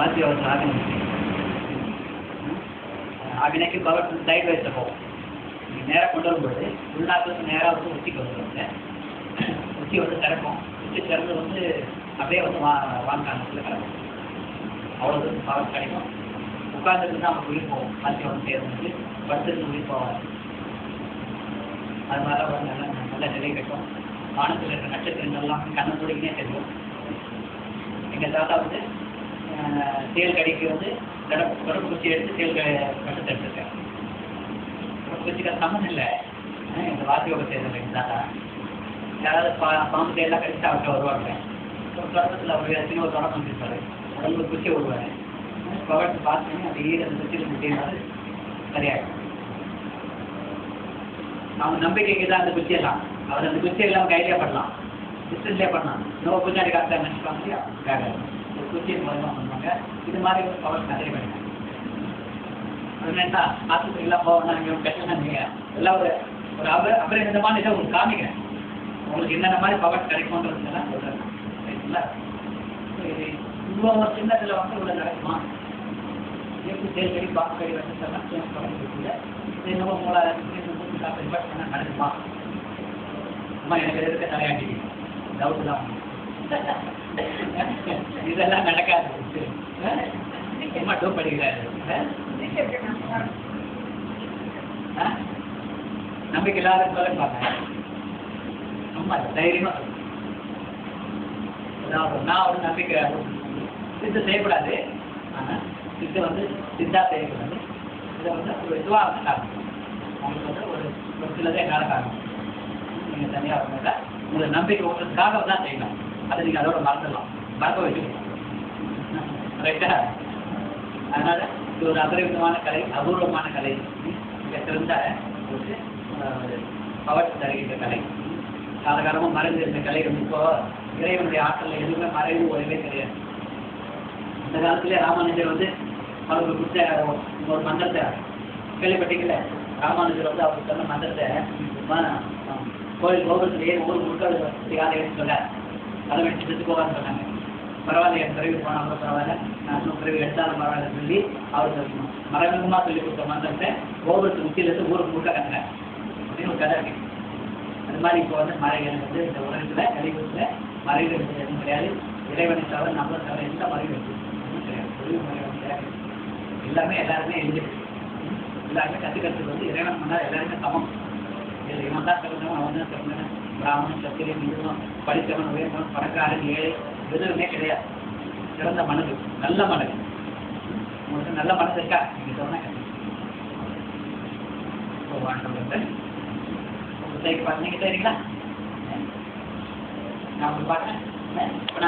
மாற்றி அவர் ஆகணும் ஆகினைக்கு power side wise போகும் நீங்கள் நேராக கொண்டு வரும்போது உள்நாட்டு நேராக வந்து உச்சி கொண்டு வருவாங்க உச்சி வந்து திறக்கும். உச்சி திறந்து வந்து அப்படியே வந்து வா வாங்காங்கத்தில் கிடக்கும் அவ்வளோ பவர் கிடைக்கும். உட்காந்துருந்து தான் அவங்க போவோம் மாற்றி வந்து சேர்ந்து படுத்துட்டு உயிர் அது மாதிரி ஒரு நல்ல நல்ல நிலை கட்டும் வானத்தில் இருக்கிற நட்சத்திரங்கள்லாம் கண்ணு மூடிக்கினே தெரியும். எங்கள் தாத்தா வந்து தேல் கடிக்கு வந்து தொடர்பூச்சி எடுத்து தேல் கட்டத்தை எடுத்துருக்காரு தொடர்பூச்சிக்கு அது இல்லை. இந்த வாத்தியோக சேர்ந்த எங்கள் யாராவது பா பாம்பு தேலாம் கடிச்சு அவர்கிட்ட வருவாங்க. ஒரு தொடக்கத்தில் அவர் ஏதாச்சும் ஒரு தொடக்கம் வச்சிருப்பாரு. உடம்பு குச்சி விடுவாரு. பவர்த்து பார்த்தீங்கன்னா அப்படியே அந்த குச்சியில் முடியாது சரியாயிடும். அவங்க நம்பிக்கைக்கு தான் அந்த குச்சியெல்லாம் அவர் அந்த குச்சியெல்லாம் கையிலே பண்ணலாம் டிஸ்டன்ஸ்லேயே பண்ணலாம் இன்னொரு குச்சாடி காசா நினச்சிப்பாங்க இல்லையா காக ஒரு மூலமாக பண்ணுவாங்க. இது மாதிரி ஒரு பவர் நிறைய பண்ணுங்க அது என்ன ஆஸ்பத்திரிலாம் போகணும் இங்கே கஷ்டம் எல்லாம் ஒரு ஒரு அவர் அப்புறம் இந்த மாதிரி இதை உங்களுக்கு காமிக்கிறேன். உங்களுக்கு என்னென்ன மாதிரி பவர் கிடைக்கும்ன்றதுலாம் சொல்கிறேன் சரிங்களா? இது இவ்வளோ ஒரு சின்னத்தில் வந்து இவ்வளோ நடக்குமா? எப்படி செயல்படி பாக்கடி வந்து எல்லாம் சேஞ்ச் பண்ண இது என்னவோ மூலாயிரத்துக்கு முப்பத்தி பண்ணால் நடக்குமா? அம்மா எனக்கு இருக்க தலையாட்டி டவுட் தான் இதெல்லாம் நடக்காது. மட்டும் படிக்கிறாரு ஆ? நம்பிக்கை இல்லாத சொல்ல பார்த்தேன் தைரியமா நான் ஒரு நம்பிக்கை சித்தம் செய்யக்கூடாது. ஆனால் சித்து வந்து சித்தா செய்யக்கூடாது. இதை வந்து ஒரு இதுவாக காரணம் உங்களுக்கு வந்து ஒரு ஒரு சிலதே என்னால் காரணம். நீங்கள் தனியாக வரல உங்களை நம்பிக்கை உங்களுக்கு தான் செய்யணும். அதை நீங்கள் அதோட மறந்துடலாம். மறக்க வச்சுக்கணும் ரைட்டா அதனால் இது ஒரு அபரிமிதமான கலை அபூர்வமான கலை. மிக சிறந்த ஒரு பவர் தருகின்ற கலை. காலகாலமாக மறைந்து இருந்த கலை வந்து இப்போ இறைவனுடைய ஆற்றலில் எதுவுமே மறைவு ஒருவே கிடையாது. அந்த காலத்திலே ராமானுஜர் வந்து அவருக்கு கொடுத்த ஒரு மந்திரத்தை கேள்விப்பட்டீங்கல்ல? ராமானுஜர் வந்து அவருக்கு சொன்ன மந்திரத்தை கோயில் கோபுரத்திலேயே ஊர் முழுக்க யாரை சொன்னார். அதை வச்சு செத்து போக சொன்னாங்க பரவாயில்ல என் பிறகு போனாலும் பரவாயில்ல. நான் இன்னும் பிறகு எடுத்தாலும் பரவாயில்ல சொல்லி அவருக்கு மறைமுகமாக சொல்லி கொடுத்த மந்திரத்தை கோபுரத்து முக்கியிலிருந்து ஊருக்கு முழுக்க கட்டினேன் அப்படின்னு ஒரு கதை இருக்கு. அது மாதிரி இப்போ வந்து மறைகள் வந்து இந்த உலகத்தில் கலிபுரத்தில் மறைகள் எதுவும் கிடையாது. இறைவனை தவிர நம்மளை தவிர எந்த மறைவு இருக்கு கிடையாது. எல்லாமே எல்லாருமே எழுதிருக்கு எல்லாருமே கற்றுக்கிறது வந்து இறைவன் பண்ணால் எல்லாருமே சமம். இவன் தான் சிறந்தவன் அவன் தான் சிறந்தவன் பிராமணன் சத்திரியன் இதுவும் படித்தவன் உயர்ந்தவன் பணக்காரன் ஏழை எதுவுமே கிடையாது சிறந்த மனது நல்ல மனது உங்களுக்கு நல்ல மனது இருக்கா நீங்க சொன்ன வாழ்க்கை உங்க சைக்கு பார்த்தீங்க சரிங்களா நான் உங்களுக்கு பார்த்தேன்